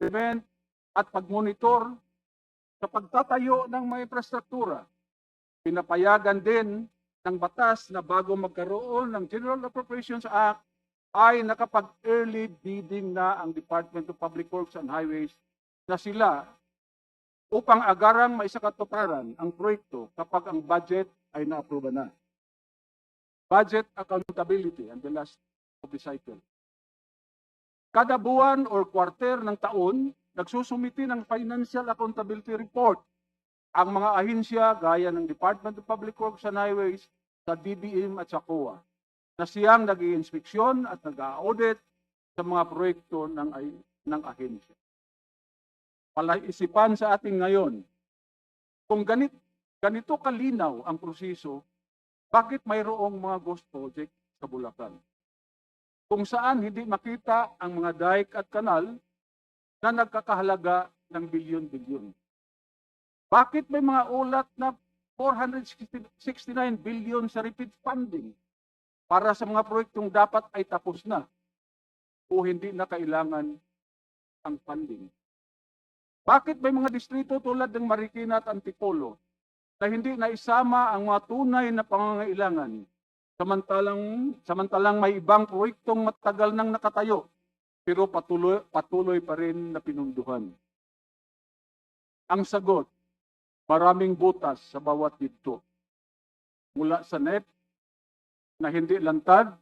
implement at pagmonitor sa pagtatayo ng mga infrastruktura. Pinapayagan din ng batas na bago magkaroon ng General Appropriations Act ay nakapag-early bidding na ang Department of Public Works and Highways na sila upang agarang maisakatuparan ang proyekto kapag ang budget ay na-approve na. Budget accountability and the last of the cycle. Kada buwan or quarter ng taon, nagsusumiti ng Financial Accountability Report ang mga ahensya gaya ng Department of Public Works and Highways sa DBM at sa COA na siyang nag inspeksyon at nag-audit sa mga proyekto ng, ng ahensya. Palaisipan sa ating ngayon, kung ganit, ganito kalinaw ang proseso, bakit mayroong mga ghost project sa Bulacan? Kung saan hindi makita ang mga dike at kanal na nagkakahalaga ng bilyon-bilyon. Bakit may mga ulat na 469 billion sa repeat funding para sa mga proyektong dapat ay tapos na o hindi na kailangan ang funding? Bakit may mga distrito tulad ng Marikina at Antipolo na hindi naisama ang mga tunay na pangangailangan samantalang samantalang may ibang proyektong matagal nang nakatayo pero patuloy patuloy pa rin na pinunduhan. Ang sagot, maraming butas sa bawat dito. Mula sa NEP na hindi lantad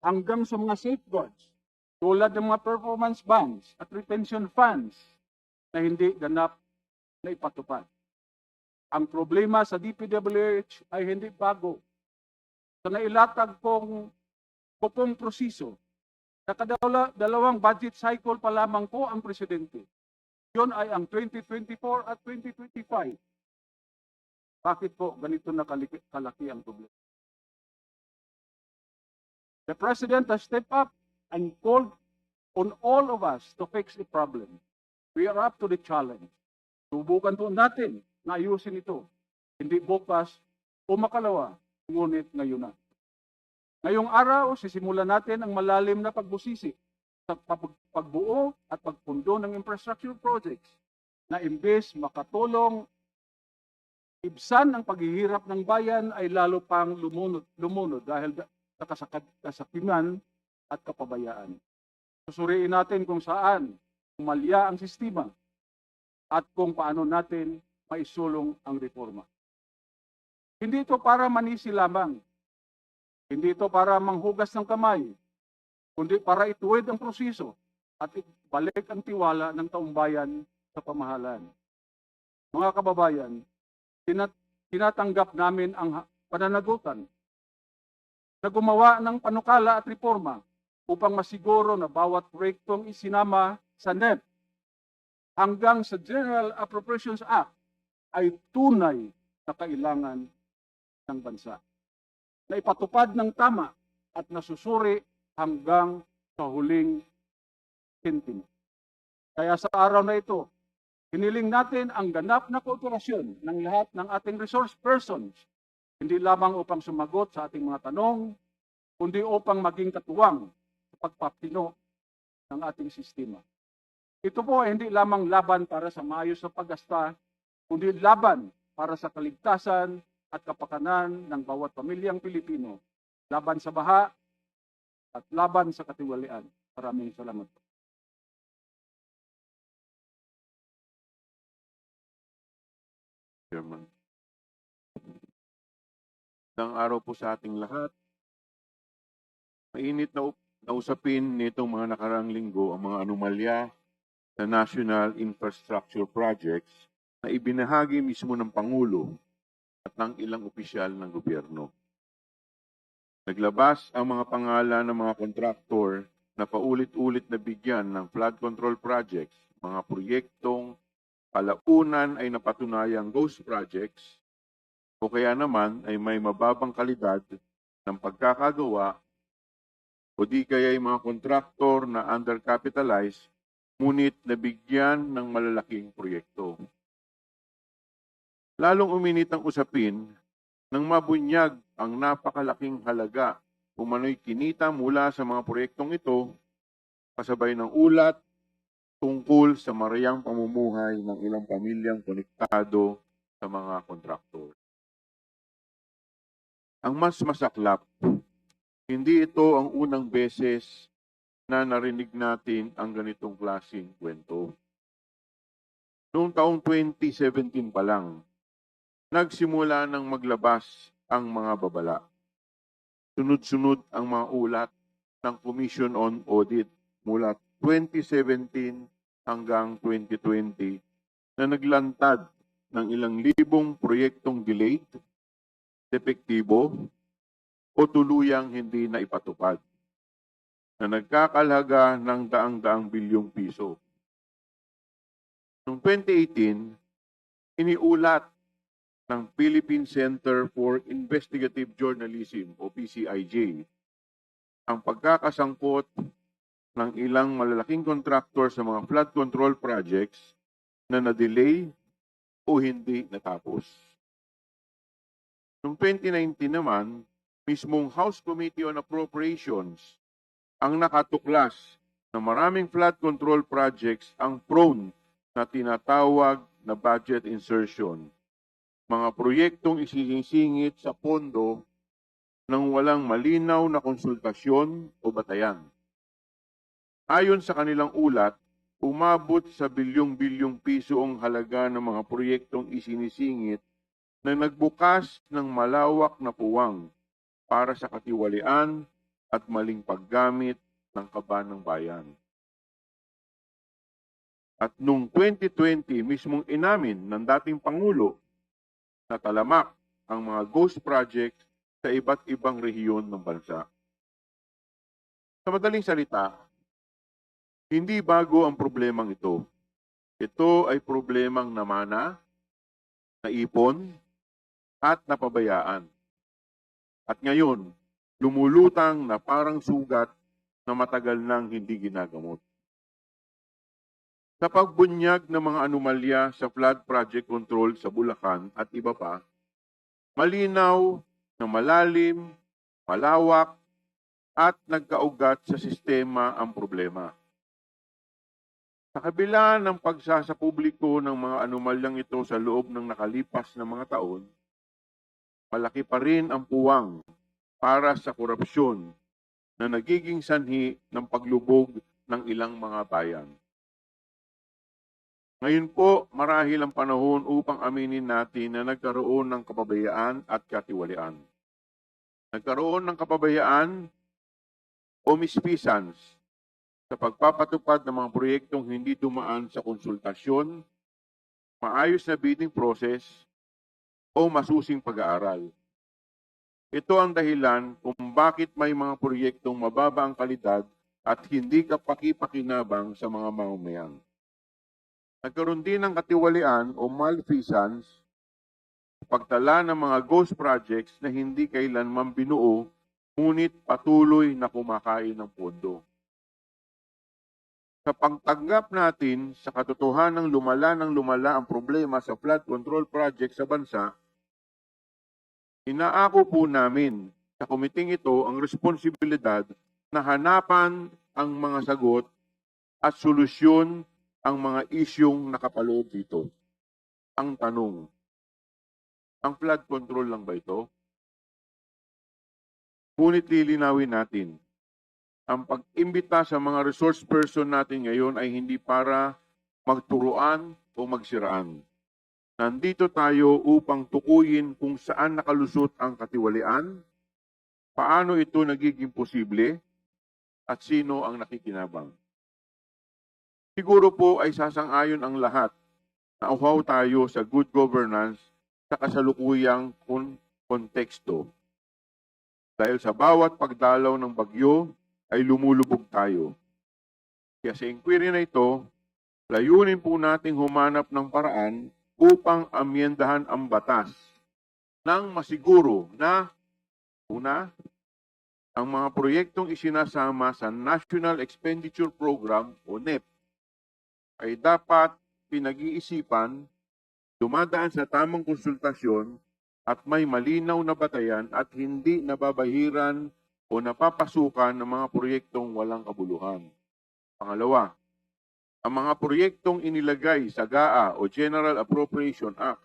hanggang sa mga safeguards tulad ng mga performance bonds at retention funds na hindi ganap na ipatupad. Ang problema sa DPWH ay hindi bago. Sa nailatag kong kupong proseso, nakadala dalawang budget cycle pa lamang po ang presidente. Yun ay ang 2024 at 2025. Bakit po ganito na kalaki ang problema? The President has stepped up and called on all of us to fix the problem. We are up to the challenge. Subukan po natin na ayusin ito. Hindi bukas o makalawa, ngunit ngayon na. Ngayong araw, sisimulan natin ang malalim na pagbusisi sa pag- pagbuo at pagpundo ng infrastructure projects na imbes makatulong ibsan ang paghihirap ng bayan ay lalo pang lumunod, lumunod dahil da- sa kasakad- kasakiman at kapabayaan. Susuriin natin kung saan umalya ang sistema at kung paano natin maisulong ang reforma. Hindi ito para manisi lamang. Hindi ito para manghugas ng kamay, kundi para ituwid ang proseso at balik ang tiwala ng taong bayan sa pamahalaan. Mga kababayan, tinat- tinatanggap namin ang pananagutan na gumawa ng panukala at reforma upang masiguro na bawat proyektong isinama sa NEP hanggang sa General Appropriations Act ay tunay na kailangan ng bansa. Na ipatupad ng tama at nasusuri hanggang sa huling sentimo. Kaya sa araw na ito, hiniling natin ang ganap na kooperasyon ng lahat ng ating resource persons, hindi lamang upang sumagot sa ating mga tanong, kundi upang maging katuwang sa pagpapino ng ating sistema. Ito po ay hindi lamang laban para sa maayos na paggasta, kundi laban para sa kaligtasan at kapakanan ng bawat pamilyang Pilipino, laban sa baha at laban sa katiwalian. Maraming salamat. po. Chairman. Isang araw po sa ating lahat. Mainit na, up- na usapin nitong mga nakaraang linggo ang mga anomalya sa National Infrastructure Projects na ibinahagi mismo ng Pangulo at ng ilang opisyal ng gobyerno. Naglabas ang mga pangalan ng mga kontraktor na paulit-ulit na bigyan ng flood control projects, mga proyektong kalaunan ay napatunayang ghost projects o kaya naman ay may mababang kalidad ng pagkakagawa o di kaya yung mga kontraktor na undercapitalized ngunit nabigyan ng malalaking proyekto. Lalong uminit ang usapin nang mabunyag ang napakalaking halaga umano'y kinita mula sa mga proyektong ito kasabay ng ulat tungkol sa marayang pamumuhay ng ilang pamilyang konektado sa mga kontraktor. Ang mas masaklap, hindi ito ang unang beses na narinig natin ang ganitong klaseng kwento. Noong taong 2017 pa lang, nagsimula ng maglabas ang mga babala. Sunod-sunod ang mga ulat ng Commission on Audit mula 2017 hanggang 2020 na naglantad ng ilang libong proyektong delayed, depektibo, o tuluyang hindi na ipatupad na nagkakalhaga ng daang-daang bilyong piso. Noong 2018, iniulat ng Philippine Center for Investigative Journalism o PCIJ ang pagkakasangkot ng ilang malalaking kontraktor sa mga flood control projects na na-delay o hindi natapos. Noong 2019 naman, mismong House Committee on Appropriations ang nakatuklas na maraming flood control projects ang prone na tinatawag na budget insertion. Mga proyektong isinisingit sa pondo ng walang malinaw na konsultasyon o batayan. Ayon sa kanilang ulat, umabot sa bilyong-bilyong piso ang halaga ng mga proyektong isinisingit na nagbukas ng malawak na puwang para sa katiwalian at maling paggamit ng kaba ng bayan. At noong 2020, mismong inamin ng dating Pangulo na talamak ang mga ghost projects sa iba't ibang rehiyon ng bansa. Sa madaling salita, hindi bago ang problemang ito. Ito ay problemang namana, naipon, at napabayaan. At ngayon, lumulutang na parang sugat na matagal nang hindi ginagamot. Sa pagbunyag ng mga anomalya sa flood project control sa Bulacan at iba pa, malinaw na malalim, malawak, at nagkaugat sa sistema ang problema. Sa kabila ng pagsasapubliko ng mga anomalyang ito sa loob ng nakalipas na mga taon, malaki pa rin ang puwang para sa korupsyon na nagiging sanhi ng paglubog ng ilang mga bayan. Ngayon po, marahil ang panahon upang aminin natin na nagkaroon ng kapabayaan at katiwalian. Nagkaroon ng kapabayaan o mispisans sa pagpapatupad ng mga proyektong hindi dumaan sa konsultasyon, maayos na bidding process, o masusing pag-aaral. Ito ang dahilan kung bakit may mga proyektong mababa ang kalidad at hindi kapakipakinabang sa mga mamamayan. Nagkaroon din ng katiwalian o malfeasance pagtala ng mga ghost projects na hindi kailanman binuo ngunit patuloy na kumakain ng pondo. Sa pagtanggap natin sa katotohanan ng lumala ng lumala ang problema sa flood control project sa bansa, inaako po namin sa komiting ito ang responsibilidad na hanapan ang mga sagot at solusyon ang mga isyong nakapaloob dito. Ang tanong, ang flood control lang ba ito? Ngunit lilinawin natin, ang pag-imbita sa mga resource person natin ngayon ay hindi para magturuan o magsiraan. Nandito tayo upang tukuyin kung saan nakalusot ang katiwalian, paano ito nagiging posible, at sino ang nakikinabang. Siguro po ay sasang-ayon ang lahat na uhaw tayo sa good governance sa kasalukuyang kon- konteksto. Dahil sa bawat pagdalaw ng bagyo ay lumulubog tayo. Kaya sa inquiry na ito, layunin po nating humanap ng paraan upang amyendahan ang batas nang masiguro na una, ang mga proyektong isinasama sa National Expenditure Program o NEP ay dapat pinag-iisipan, dumadaan sa tamang konsultasyon at may malinaw na batayan at hindi nababahiran o napapasukan ng mga proyektong walang kabuluhan. Pangalawa, ang mga proyektong inilagay sa GAA o General Appropriation Act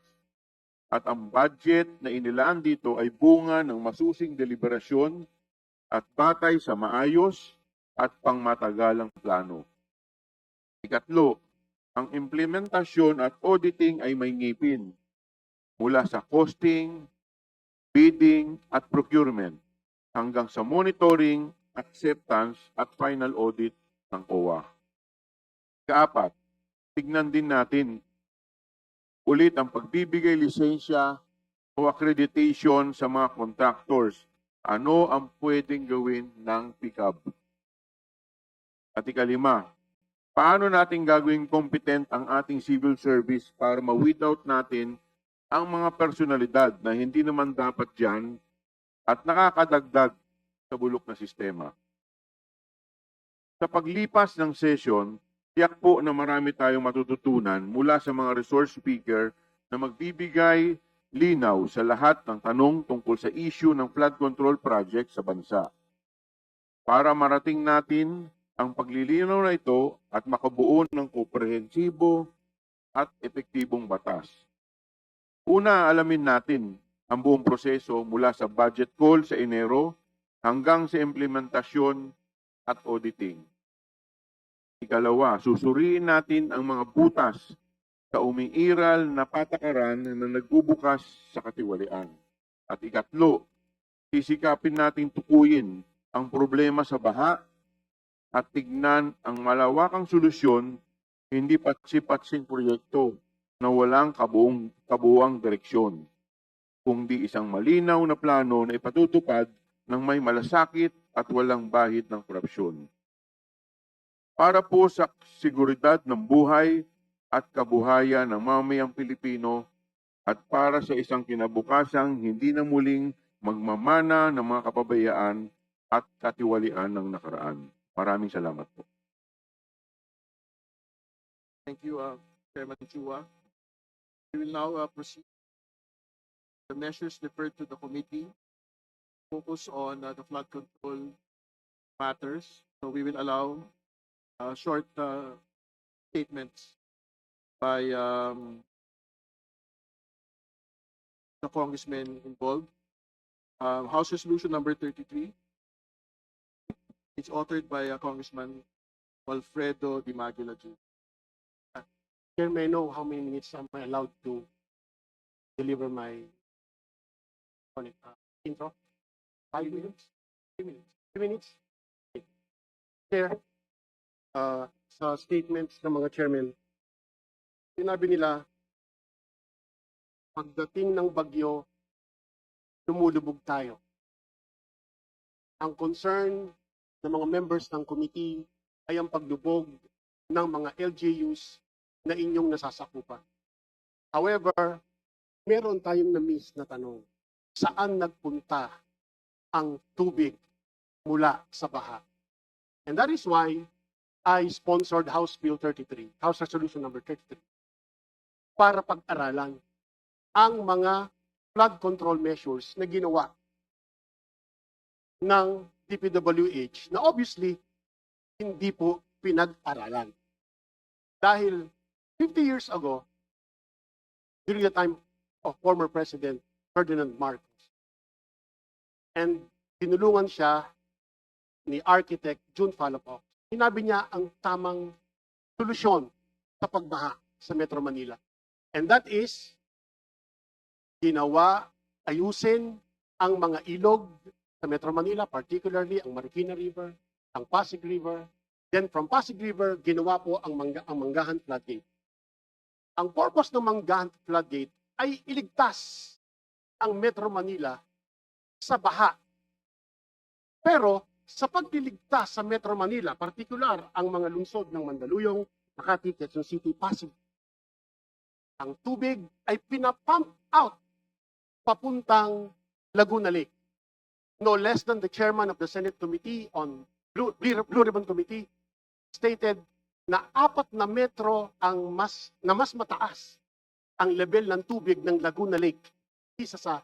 at ang budget na inilaan dito ay bunga ng masusing deliberasyon at batay sa maayos at pangmatagalang plano. Ikatlo, ang implementasyon at auditing ay may ngipin mula sa costing, bidding at procurement hanggang sa monitoring, acceptance at final audit ng OWA. Kaapat, tignan din natin ulit ang pagbibigay lisensya o accreditation sa mga contractors. Ano ang pwedeng gawin ng PICAB? At ikalima, paano natin gagawing competent ang ating civil service para ma-weed out natin ang mga personalidad na hindi naman dapat dyan at nakakadagdag sa bulok na sistema. Sa paglipas ng session, tiyak po na marami tayong matututunan mula sa mga resource speaker na magbibigay linaw sa lahat ng tanong tungkol sa issue ng flood control project sa bansa. Para marating natin ang paglilinaw na ito at makabuo ng komprehensibo at epektibong batas. Una, alamin natin ang buong proseso mula sa budget call sa Enero hanggang sa implementasyon at auditing. Ikalawa, susuriin natin ang mga butas sa umiiral na patakaran na nagbubukas sa katiwalian. At ikatlo, sisikapin natin tukuyin ang problema sa baha at tignan ang malawakang solusyon, hindi patsi-patsing proyekto na walang kabuong, kabuang direksyon, kundi isang malinaw na plano na ipatutupad ng may malasakit at walang bahid ng korupsyon. Para po sa seguridad ng buhay at kabuhayan ng mamayang Pilipino at para sa isang kinabukasang hindi na muling magmamana ng mga kapabayaan at katiwalian ng nakaraan. Maraming salamat po. Thank you, uh, Chairman Chua. We will now uh, proceed. The measures referred to the committee focus on uh, the flood control matters. So we will allow uh, short uh, statements by um, the congressmen involved. Um, House Resolution number 33. It's authored by uh, Congressman Alfredo Di Magula Jr. Chair, may I know how many minutes am I allowed to deliver my uh, intro? Five minutes? Three minutes? Three minutes? Okay. Chair, uh, sa statements ng mga chairman, sinabi nila, pagdating ng bagyo, lumulubog tayo. Ang concern ng mga members ng committee ay ang paglubog ng mga LGUs na inyong nasasakupan. However, meron tayong na-miss na tanong. Saan nagpunta ang tubig mula sa baha? And that is why I sponsored House Bill 33, House Resolution number 33, para pag-aralan ang mga flood control measures na ginawa ng DPWH na obviously hindi po pinag-aralan. Dahil 50 years ago, during the time of former President Ferdinand Marcos, and tinulungan siya ni architect June Falapoc, sinabi niya ang tamang solusyon sa pagbaha sa Metro Manila. And that is, ginawa, ayusin ang mga ilog sa Metro Manila, particularly ang Marikina River, ang Pasig River, Then from Pasig River, ginawa po ang, mangga, ang Manggahan Floodgate. Ang purpose ng Manggahan Floodgate ay iligtas ang Metro Manila sa baha. Pero sa pagliligtas sa Metro Manila, particular ang mga lungsod ng Mandaluyong, Makati, Quezon City, Pasig, ang tubig ay pinapump out papuntang Laguna Lake. No less than the chairman of the Senate Committee on Blue, Blue Ribbon Committee stated na apat na metro ang mas na mas mataas ang level ng tubig ng Laguna Lake kisa sa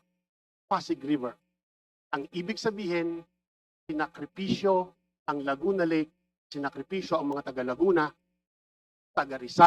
Pasig River. Ang ibig sabihin, sinakripisyo ang Laguna Lake, sinakripisyo ang mga taga Laguna taga Rizal,